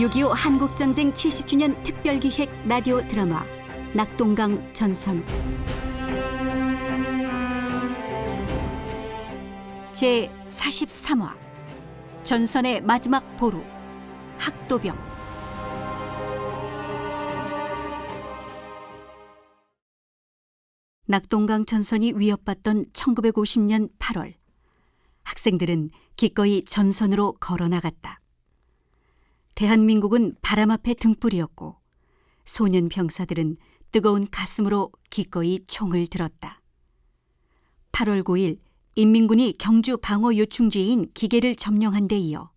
6.25 한국전쟁 70주년 특별기획 라디오 드라마 낙동강 전선 제 43화 전선의 마지막 보루 학도병 낙동강 전선이 위협받던 1950년 8월 학생들은 기꺼이 전선으로 걸어 나갔다. 대한민국은 바람 앞에 등불이었고 소년 병사들은 뜨거운 가슴으로 기꺼이 총을 들었다. 8월 9일 인민군이 경주 방어 요충지인 기계를 점령한 데 이어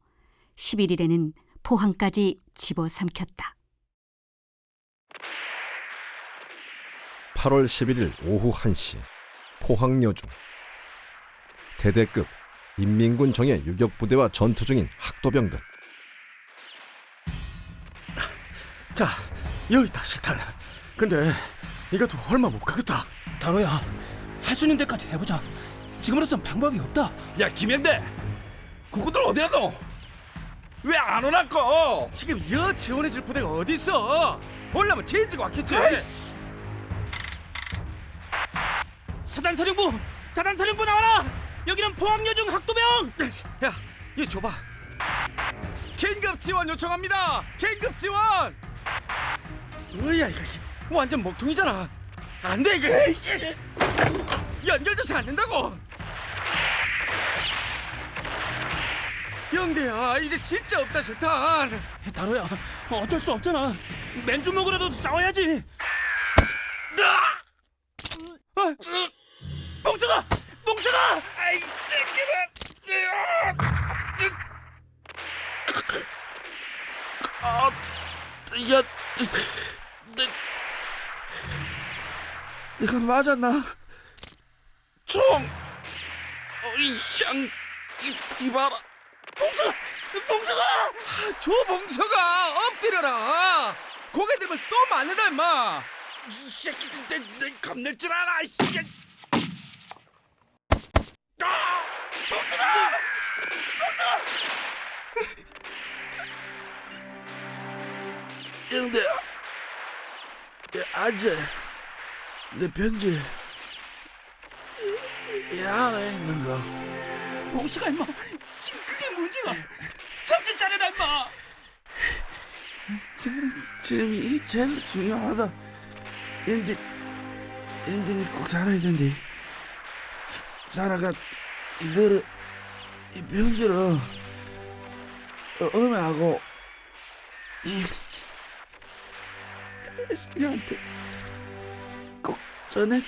11일에는 포항까지 집어삼켰다. 8월 11일 오후 1시 포항여중 대대급 인민군 정예 유격부대와 전투 중인 학도병들 자, 여기 있다 실탄. 근데 이것도 얼마 못 가겠다. 다로야 할 수 있는 데까지 해보자 지금으로선 방법이 없다 야 김현대 그것들 어디 갔노? 왜안 오나꺼? 지금 여 지원해줄 부대가 어디 있어? 올라면 체인지가 왔겠지. 사단 사령부 사단 사령부 나와라 여기는 포항여중 학도병 야, 얘 줘봐. 긴급 지원 요청합니다. 긴급 지원. 뭐야 이거 완전 먹통이잖아. 안 돼 이거. 연결도 잘안 된다고. 영대야 이제 진짜 없다 실탄. 다로야 어쩔 수 없잖아. 맨주먹으로도 싸워야지. 아, 봉수가 봉수가 아이 새끼는 아, 야, 내, 내가 맞았나? 총, 어이 향, 이 비바라. 봉수가 봉수가 조봉서가 엎드려라. 고개 들면 또 맞는다 임마. 이 새끼들 내, 내 겁낼 줄 알아, 이 씨. 아! 봉수가 영대야, 야, 아재, 내 편지, 이, 이 안에 있는 거. 봉수가 임마 지금 그게 문제가 정신 차려라 임마 지금 이 제일 중요하다. 인디, 인디니 꼭 살아야 된대. 사라가 이거를 이 편지를 어, 음해하고 이 얘한테 꼭 전해줘.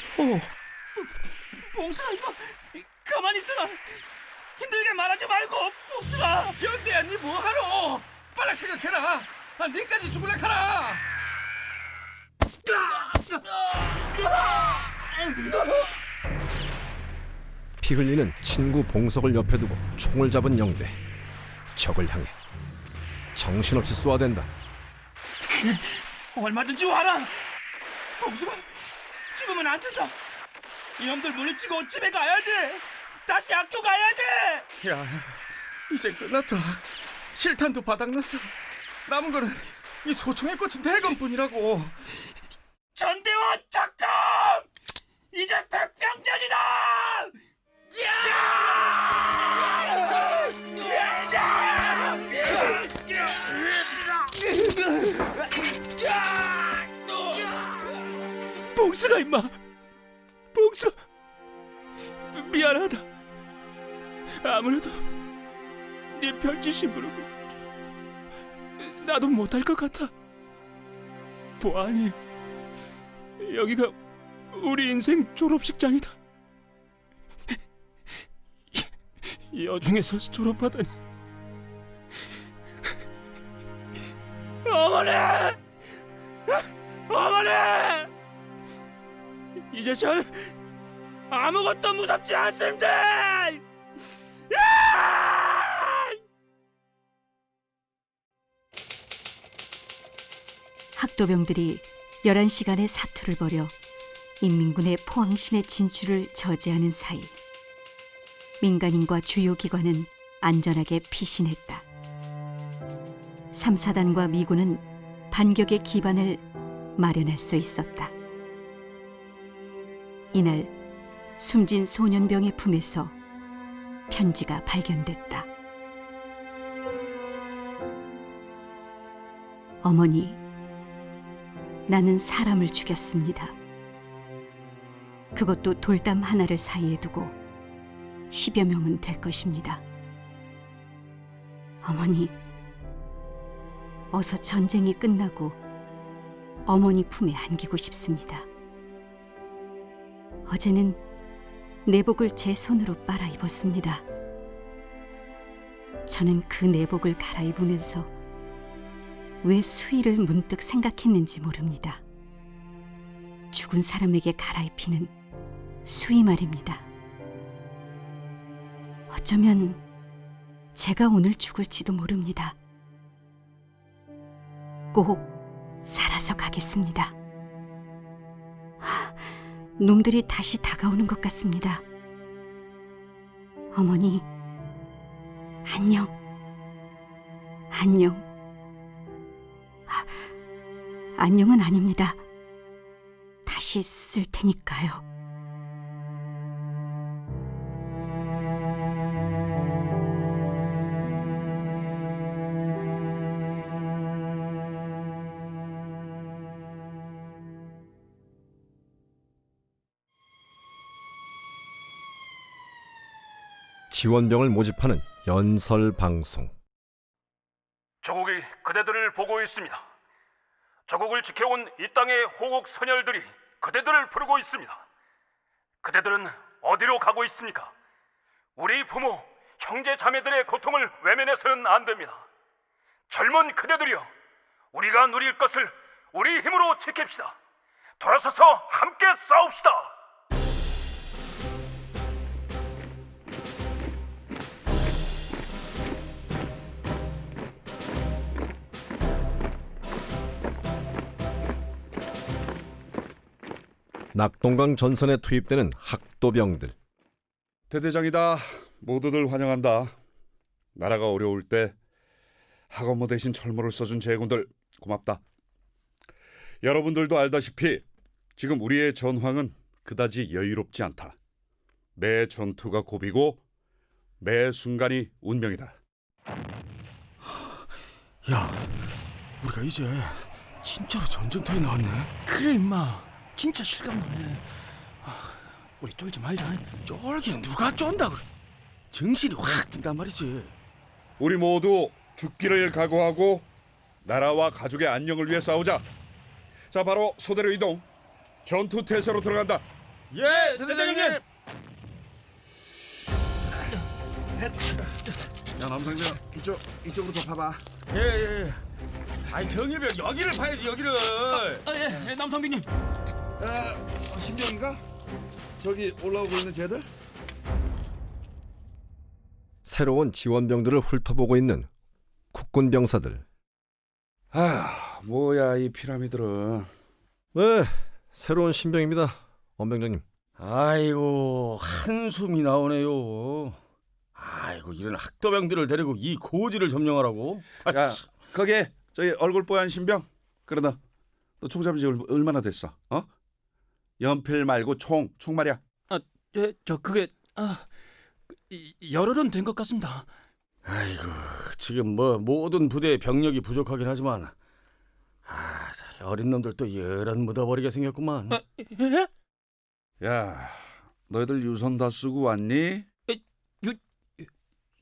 봉수가 임마 가만히 있어라 힘들게 말하지 말고 봉수가 영대야 니 뭐하러? 빨리 생각해라. 아, 니까지 죽을래 카라. 피 흘리는 친구 봉석을 옆에 두고 총을 잡은 영대 적을 향해 정신없이 쏘아댄다 얼마든지 와라 봉수가 죽으면 안 된다 이놈들 물리치고 집에 가야지 다시 학교 가야지 야, 이제 끝났다. 실탄도 바닥났어. 남은 거는 이 소총에 꽂힌 대검뿐이라고. 전대원 작동 이제 백병전이다 가 임마 봉수 미안하다 아무래도 네 편지 심부름은 나도 못할 것 같아 보아니 여기가 우리 인생 졸업식장이다. 여중에서 졸업하다니. 전 아무것도 무섭지 않습니다! 야! 학도병들이 11시간의 사투를 벌여 인민군의 포항신의 진출을 저지하는 사이 민간인과 주요 기관은 안전하게 피신했다. 삼사단과 미군은 반격의 기반을 마련할 수 있었다. 이날 숨진 소년병의 품에서 편지가 발견됐다. 어머니, 나는 사람을 죽였습니다. 그것도 돌담 하나를 사이에 두고 십여 명은 될 것입니다. 어머니, 어서 전쟁이 끝나고 어머니 품에 안기고 싶습니다. 어제는 내복을 제 손으로 빨아 입었습니다. 저는 그 내복을 갈아입으면서 왜 수위를 문득 생각했는지 모릅니다. 죽은 사람에게 갈아입히는 수위 말입니다. 어쩌면 제가 오늘 죽을지도 모릅니다. 꼭 살아서 가겠습니다. 하, 놈들이 다시 다가오는 것 같습니다. 어머니, 안녕. 안녕. 하, 안녕은 아닙니다. 다시 쓸 테니까요. 지원병을 모집하는 연설 방송. 조국이 그대들을 보고 있습니다. 조국을 지켜온 이 땅의 호국 선열들이 그대들을 부르고 있습니다. 그대들은 어디로 가고 있습니까? 우리 부모, 형제 자매들의 고통을 외면해서는 안 됩니다. 젊은 그대들이여, 우리가 누릴 것을 우리 힘으로 지킵시다. 돌아서서 함께 싸웁시다. 낙동강 전선에 투입되는 학도병들. 대대장이다. 모두들 환영한다. 나라가 어려울 때 학원모 대신 철모를 써준 제군들 고맙다. 여러분들도 알다시피 지금 우리의 전황은 그다지 여유롭지 않다. 매 전투가 고비고 매 순간이 운명이다. 야, 우리가 이제 진짜로 전쟁터에 나왔네. 그래 임마 진짜 실감나네 아, 우리 쫄지 말자 쫄기는 누가 쫀다 그래. 정신이 확 든단 말이지. 우리 모두 죽기를 각오하고 나라와 가족의 안녕을 위해 싸우자. 자, 바로 소대로 이동. 전투 태세로 들어간다. 예, 대대장님. 야, 남상자 이쪽 이쪽으로 더 봐봐. 예, 예. 예. 아니 정일병 여기를 봐야지 여기를. 아, 예, 남성빈님 아, 신병인가? 저기 올라오고 있는 쟤들? 새로운 지원병들을 훑어보고 있는 국군 병사들. 아, 뭐야 이 피라미드는. 네, 새로운 신병입니다. 원병장님. 아이고 한숨이 나오네요. 아이고 이런 학도병들을 데리고 이 고지를 점령하라고. 야, 거기에 저기 얼굴 뽀얀 신병. 그러나 너총 잡은 지 얼- 얼마나 됐어? 어? 연필 말고 총, 총 말이야. 예, 저 그게 아, 이- 열흘은 된 것 같습니다 아이고 지금 뭐 모든 부대에 병력이 부족하긴 하지만 아 어린 놈들도 열한 묻어버리게 생겼구만. 아, 예? 야, 너희들 유선 다 쓰고 왔니?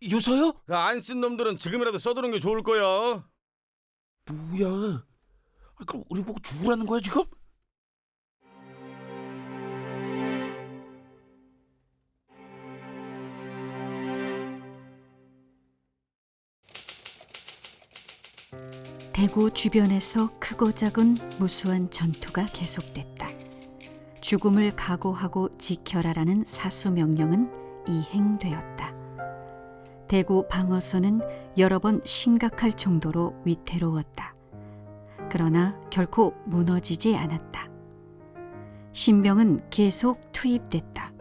유서요? 안 쓴 놈들은 지금이라도 써두는 게 좋을 거야. 뭐야 아, 그럼 우리 보고 죽으라는 거야 지금? 대구 주변에서 크고 작은 무수한 전투가 계속됐다. 죽음을 각오하고 지켜라라는 사수 명령은 이행되었다. 대구 방어선은 여러 번 심각할 정도로 위태로웠다. 그러나 결코 무너지지 않았다. 신병은 계속 투입됐다.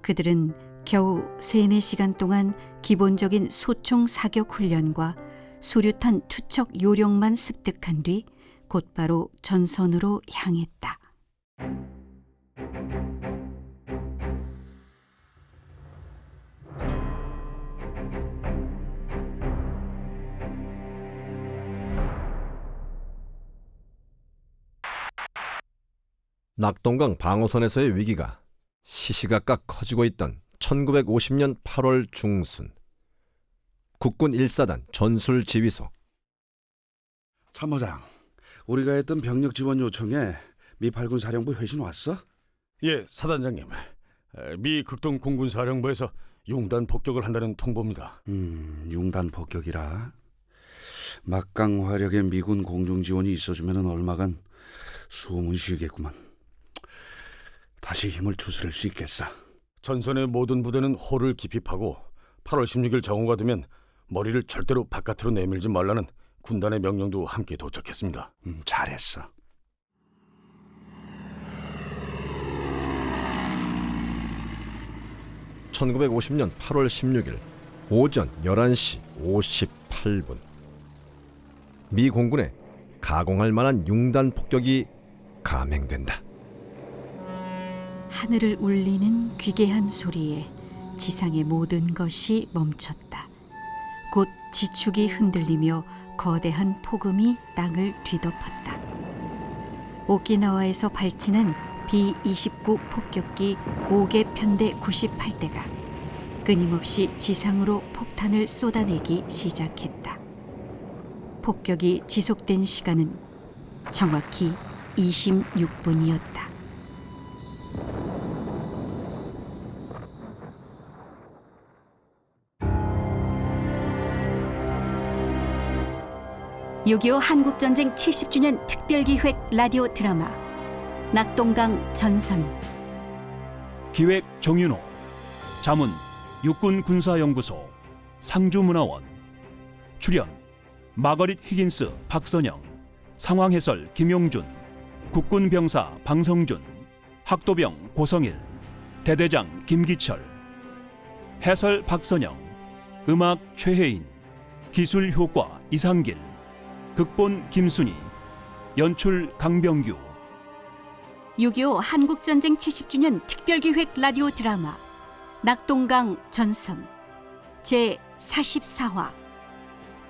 그들은 겨우 세네 시간 동안 기본적인 소총 사격 훈련과 수류탄 투척 요령만 습득한 뒤 곧바로 전선으로 향했다. 낙동강 방어선에서의 위기가 시시각각 커지고 있던 1950년 8월 중순 국군 1사단 전술 지휘소 참모장, 우리가 했던 병력 지원 요청에 미 8군 사령부 회신 왔어? 예, 사단장님. 에, 미 극동 공군 사령부에서 용단 폭격을 한다는 통보입니다. 음, 융단 폭격이라. 막강 화력의 미군 공중 지원이 있어주면 얼마간 숨은 쉬겠구만. 다시 힘을 추스릴 수 있겠어. 전선의 모든 부대는 호를 깊이 파고 8월 16일 정오가 되면 머리를 절대로 바깥으로 내밀지 말라는 군단의 명령도 함께 도착했습니다. 음, 잘했어. (1950년 8월 16일) 오전 11시 58분 미 공군에 가공할 만한 융단 폭격이 감행된다. 하늘을 울리는 귀괴한 소리에 지상의 모든 것이 멈췄다. 곧 지축이 흔들리며 거대한 폭음이 땅을 뒤덮었다. 오키나와에서 발치는 B-29 폭격기 5개 편대 98대가 끊임없이 지상으로 폭탄을 쏟아내기 시작했다. 폭격이 지속된 시간은 정확히 26분이었다. (6.25) 한국전쟁 (70주년) 특별기획 라디오 드라마 낙동강 전선. 기획 정윤호 자문 육군 군사연구소 상주문화원. 출연 마거릿 히긴스 박선영. 상황 해설 김용준. 국군 병사 방성준. 학도병 고성일. 대대장 김기철. 해설 박선영. 음악 최혜인. 기술 효과 이상길 극본 김순희 연출 강병규 6.25 한국전쟁 70주년 특별기획 라디오 드라마 낙동강 전선 제 44화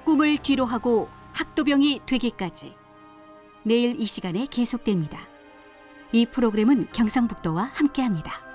꿈을 뒤로 하고 학도병이 되기까지 내일 이 시간에 계속됩니다. 이 프로그램은 경상북도와 함께합니다.